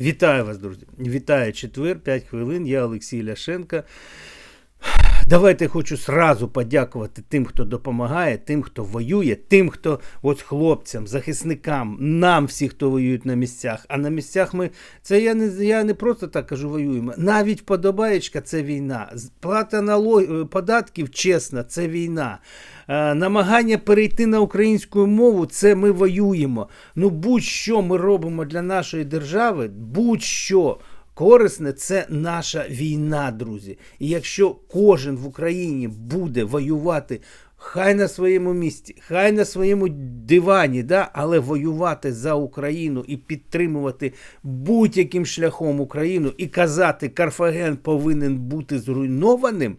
Вітаю вас, друзі. Вітаю четвер, 5 хвилин. Я Олексій Ляшенко. Давайте хочу сразу подякувати тим, хто допомагає, тим, хто воює, тим, хто от хлопцям, захисникам, нам всі, хто воюють на місцях. А на місцях ми це я не я не просто так кажу, воюємо. Навіть подобаєчка це війна. Плата налог, податків чесна, це війна. Е, намагання перейти на українську мову це ми воюємо. Ну будь-що ми робимо для нашої держави, будь-що. Корисне це наша війна, друзі. І якщо кожен в Україні буде воювати, хай на своєму місці, хай на своєму дивані, да, але воювати за Україну і підтримувати будь-яким шляхом Україну і казати, Карфаген повинен бути зруйнованим,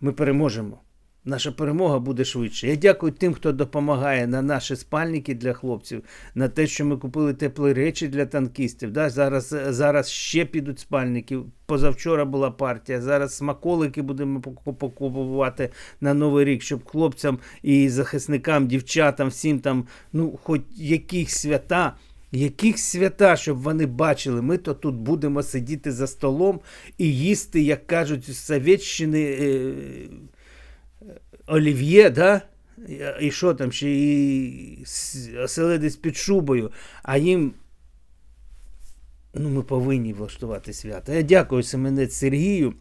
ми переможемо. Наша перемога буде швидше. Я дякую тим, хто допомагає на наші спальники для хлопців, на те, що ми купили теплі речі для танкістів. Да? Зараз, зараз ще підуть спальники. Позавчора була партія. Зараз смаколики будемо покупувати на Новий рік, щоб хлопцям і захисникам, дівчатам, всім там, ну, хоч яких свята. Яких свята, щоб вони бачили, ми то тут будемо сидіти за столом і їсти, як кажуть, з Совєтщини. Е- олів'є, да? І що там ще і оселедець під шубою, а їм. Ну, ми повинні влаштувати свято. Я дякую Семенець Сергію,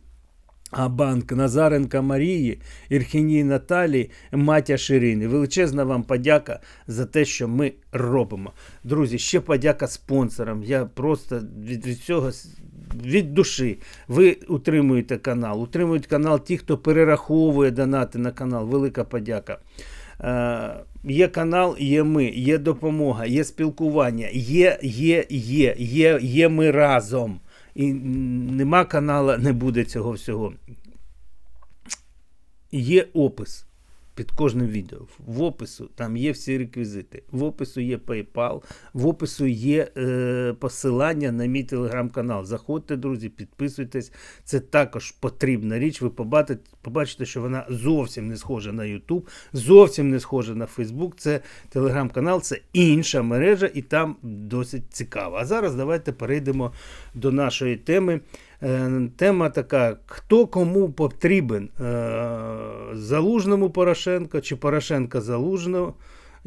Абанк, Назаренка Марії, Ірхіній Наталії, Матя Ширини. Величезна вам подяка за те, що ми робимо. Друзі, ще подяка спонсорам. Я просто від, від цього від душі. Ви утримуєте канал, утримують канал ті, хто перераховує донати на канал. Велика подяка. Е, є канал, є ми, є допомога, є спілкування, є, є, є, є, є ми разом. І нема канала, не буде цього всього. Є опис під кожним відео. В опису там є всі реквізити. В опису є PayPal, в опису є е, посилання на мій телеграм-канал. Заходьте, друзі, підписуйтесь. Це також потрібна річ. Ви побачите, побачите, що вона зовсім не схожа на YouTube, зовсім не схожа на Facebook. Це телеграм-канал, це інша мережа, і там досить цікаво. А зараз давайте перейдемо до нашої теми. Е, Тема така: хто кому потрібен? Е, Залужному Порошенко чи Порошенко Залужного,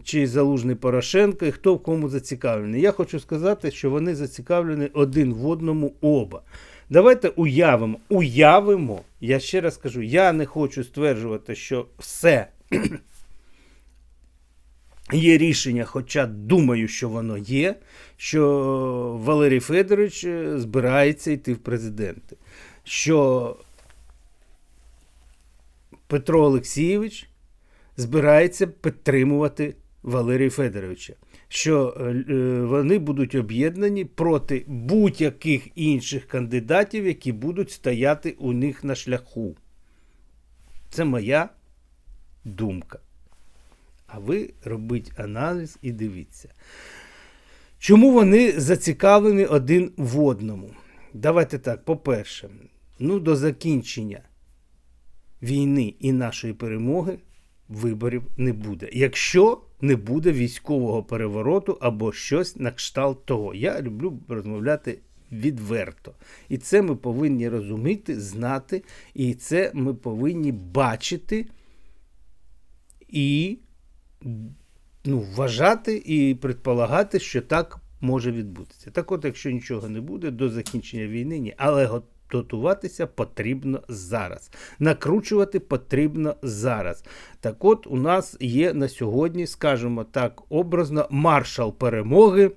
чи Залужний Порошенко, і хто в кому зацікавлений. Я хочу сказати, що вони зацікавлені один в одному оба. Давайте уявимо, уявимо. Я ще раз кажу, я не хочу стверджувати, що все є рішення, хоча думаю, що воно є, що Валерій Федорович е, збирається йти в президенти. Що Петро Олексійович збирається підтримувати Валерія Федоровича. Що е, е, вони будуть об'єднані проти будь-яких інших кандидатів, які будуть стояти у них на шляху. Це моя думка. А ви робіть аналіз і дивіться. Чому вони зацікавлені один в одному? Давайте так, по-перше, ну, до закінчення війни і нашої перемоги виборів не буде. Якщо не буде військового перевороту або щось на кшталт того. Я люблю розмовляти відверто. І це ми повинні розуміти, знати, і це ми повинні бачити і ну, вважати і предполагати, що так може відбутися. Так от, якщо нічого не буде до закінчення війни, ні. Але го- готуватися потрібно зараз. Накручувати потрібно зараз. Так от, у нас є на сьогодні, скажімо так, образно маршал перемоги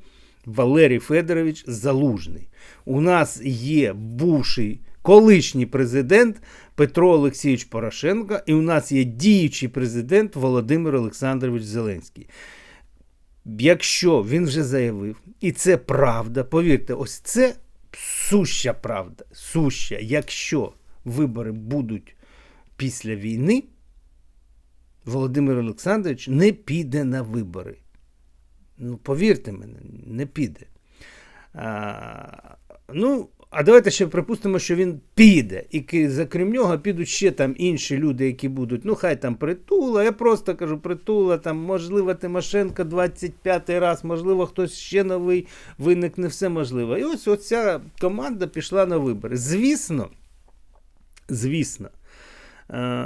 Валерій Федорович Залужний. У нас є бувший колишній президент Петро Олексійович Порошенко, і у нас є діючий президент Володимир Олександрович Зеленський. Якщо він вже заявив, і це правда, повірте, ось це суща правда. Суща. Якщо вибори будуть після війни, Володимир Олександрович не піде на вибори. Ну, повірте мені, не піде. А, ну, а давайте ще припустимо, що він піде, і крім нього підуть ще там інші люди, які будуть. Ну, хай там притула. Я просто кажу, притула, там, можливо, Тимошенко 25-й раз, можливо, хтось ще новий виникне, все можливо. І ось оця команда пішла на вибори. Звісно, звісно, е,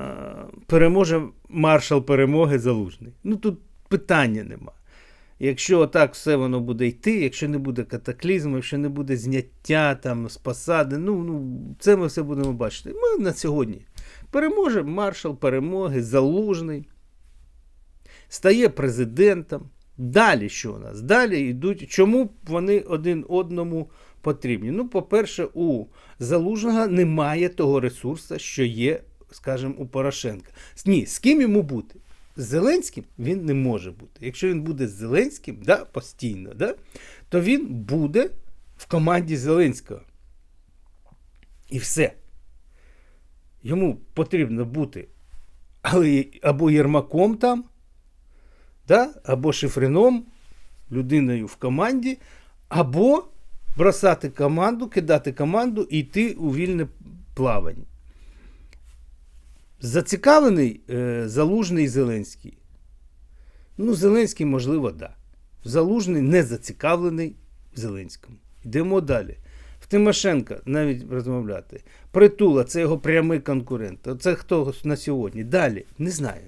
переможе маршал перемоги залужний. Ну тут питання нема. Якщо так все воно буде йти, якщо не буде катаклізму, якщо не буде зняття там з посади, ну, ну це ми все будемо бачити. Ми на сьогодні переможе маршал перемоги, залужний, стає президентом. Далі що у нас? Далі йдуть. Чому вони один одному потрібні? Ну, по-перше, у залужного немає того ресурсу, що є, скажімо, у Порошенка. Ні, з ким йому бути? З Зеленським він не може бути. Якщо він буде з Зеленським, да, постійно, да, то він буде в команді Зеленського. І все. Йому потрібно бути але або Єрмаком там, да, або Шифрином, людиною в команді, або бросати команду, кидати команду і йти у вільне плавання. Зацікавлений е, Залужний Зеленський. Ну, Зеленський, можливо, да. Залужний не зацікавлений Зеленському. Йдемо далі. В Тимошенка навіть розмовляти. Притула це його прямий конкурент. Це хто на сьогодні? Далі не знаю.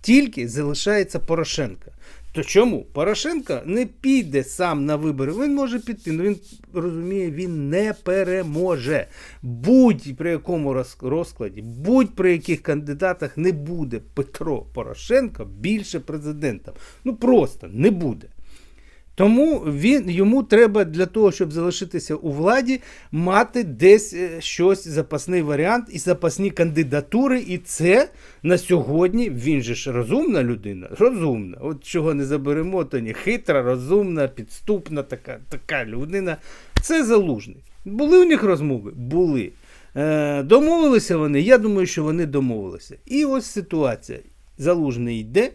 Тільки залишається Порошенка. То чому? Порошенко не піде сам на вибори. Він може піти, але він розуміє, він не переможе. Будь при якому розкладі, будь при яких кандидатах не буде Петро Порошенко більше президентом. Ну просто не буде. Тому він, йому треба для того, щоб залишитися у владі, мати десь е, щось, запасний варіант і запасні кандидатури. І це на сьогодні він же ж розумна людина. Розумна. От чого не заберемо, то ні хитра, розумна, підступна така, така людина. Це залужний. Були у них розмови? Були. Е, домовилися вони? Я думаю, що вони домовилися. І ось ситуація. Залужний йде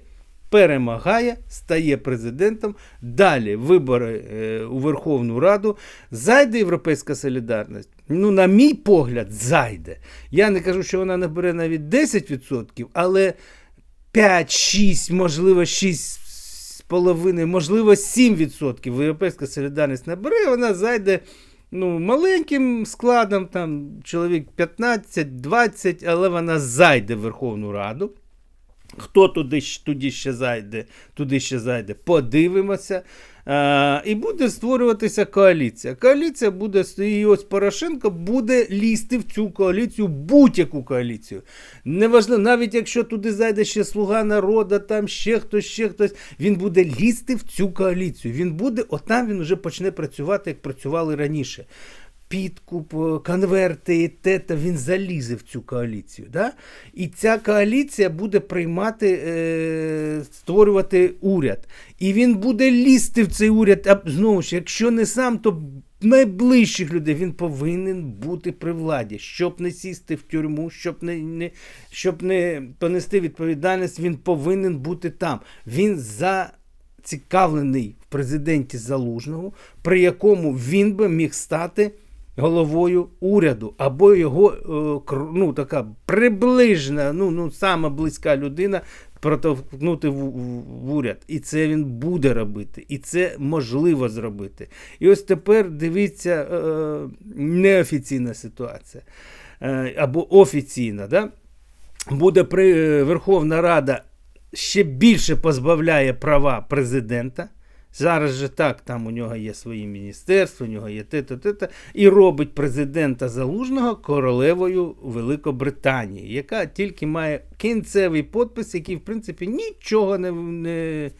перемагає, стає президентом. Далі вибори е, у Верховну Раду. Зайде Європейська солідарність. Ну, на мій погляд, зайде. Я не кажу, що вона набере навіть 10%, але 5, 6, можливо, 6,5, можливо, 7% Європейська солідарність набере, вона зайде. Ну, маленьким складом, там чоловік 15-20, але вона зайде в Верховну Раду. Хто туди, туди ще зайде, туди ще зайде, подивимося. А, і буде створюватися коаліція. Коаліція буде, і ось Порошенко буде лізти в цю коаліцію, будь-яку коаліцію. Неважливо, навіть якщо туди зайде ще слуга народу, там ще хтось, ще хтось, він буде лізти в цю коаліцію. Він буде, отам він вже почне працювати, як працювали раніше підкуп, е, конверти, те, та він залізе в цю коаліцію. Да? І ця коаліція буде приймати, е, створювати уряд. І він буде лізти в цей уряд. А знову ж, якщо не сам, то найближчих людей він повинен бути при владі, щоб не сісти в тюрму, щоб не, не, щоб не понести відповідальність, він повинен бути там. Він за зацікавлений в президенті Залужного, при якому він би міг стати головою уряду, або його е, ну, така приближна, ну, ну, сама близька людина протовкнути в, в, в уряд. І це він буде робити, і це можливо зробити. І ось тепер дивіться е, неофіційна ситуація е, або офіційна. Да? Буде при, е, Верховна Рада ще більше позбавляє права президента. Зараз же так, там у нього є свої міністерства, у нього є те-то, і робить президента Залужного королевою Великобританії, яка тільки має кінцевий подпис, який, в принципі, нічого не, не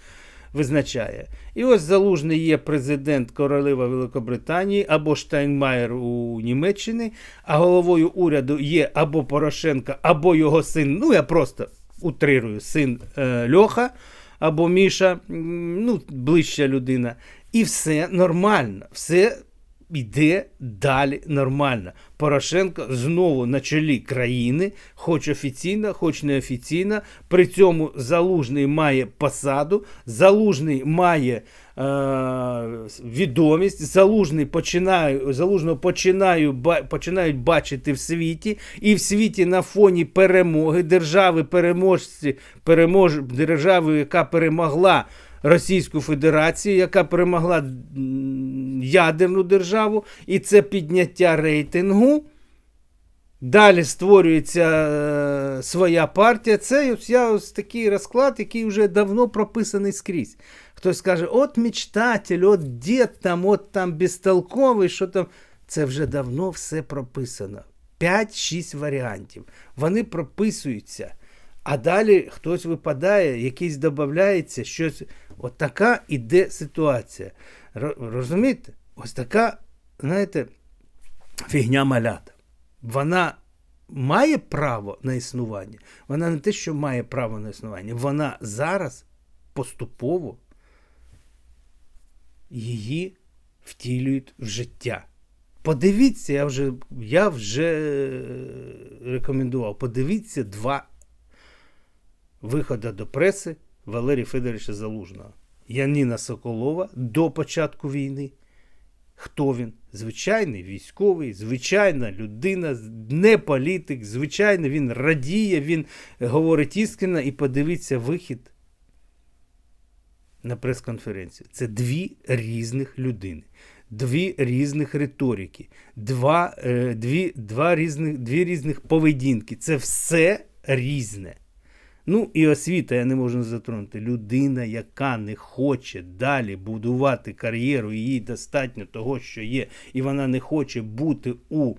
визначає. І ось Залужний є президент королева Великобританії або Штайнмаєр у Німеччині, а головою уряду є або Порошенко, або його син. Ну, я просто утрирую, син е, Льоха або Міша, ну, ближча людина. І все нормально, все йде далі нормально. Порошенко знову на чолі країни, хоч офіційно, хоч неофіційно. При цьому Залужний має посаду, Залужний має відомість. Залужний починаю, залужного починаю, починають бачити в світі, і в світі на фоні перемоги держави переможці, перемож, держави, яка перемогла Російську Федерацію, яка перемогла ядерну державу, і це підняття рейтингу. Далі створюється е, своя партія. Це ось ось такий розклад, який вже давно прописаний скрізь. Хтось скаже, от мечтатель, от дід там, от там безтолковий, що там. Це вже давно все прописано. 5-6 варіантів. Вони прописуються. А далі хтось випадає, якийсь додається, щось. От іде ситуація. Розумієте? Ось така, знаєте, фігня малята. Вона має право на існування. Вона не те, що має право на існування, вона зараз поступово її втілюють в життя. Подивіться, я вже, я вже рекомендував, подивіться два виходи до преси Валерія Федоровича Залужного. Яніна Соколова до початку війни. Хто він? Звичайний військовий, звичайна людина, не політик, звичайно, він радіє, він говорить іскренно і подивіться вихід на прес-конференцію. Це дві різних людини, дві різних риторики, два, е, дві, два різних, дві різних поведінки. Це все різне. Ну і освіта, я не можу затронути. Людина, яка не хоче далі будувати кар'єру, їй достатньо того, що є, і вона не хоче бути у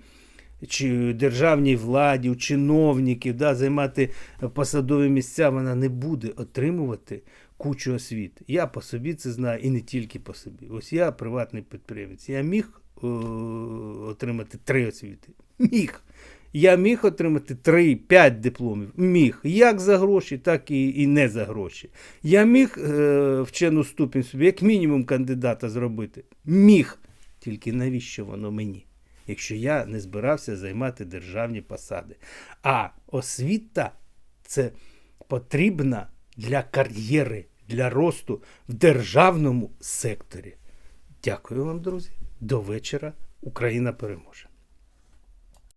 чи державній владі, у чиновників, да, займати посадові місця, вона не буде отримувати кучу освіти. Я по собі це знаю і не тільки по собі. Ось я приватний підприємець. Я міг е- отримати три освіти. Міг. Я міг отримати 3-5 дипломів. Міг. Як за гроші, так і, і не за гроші. Я міг е, вчену ступінь собі, як мінімум, кандидата зробити. Міг. Тільки навіщо воно мені? Якщо я не збирався займати державні посади. А освіта це потрібна для кар'єри, для росту в державному секторі. Дякую вам, друзі. До вечора. Україна переможе.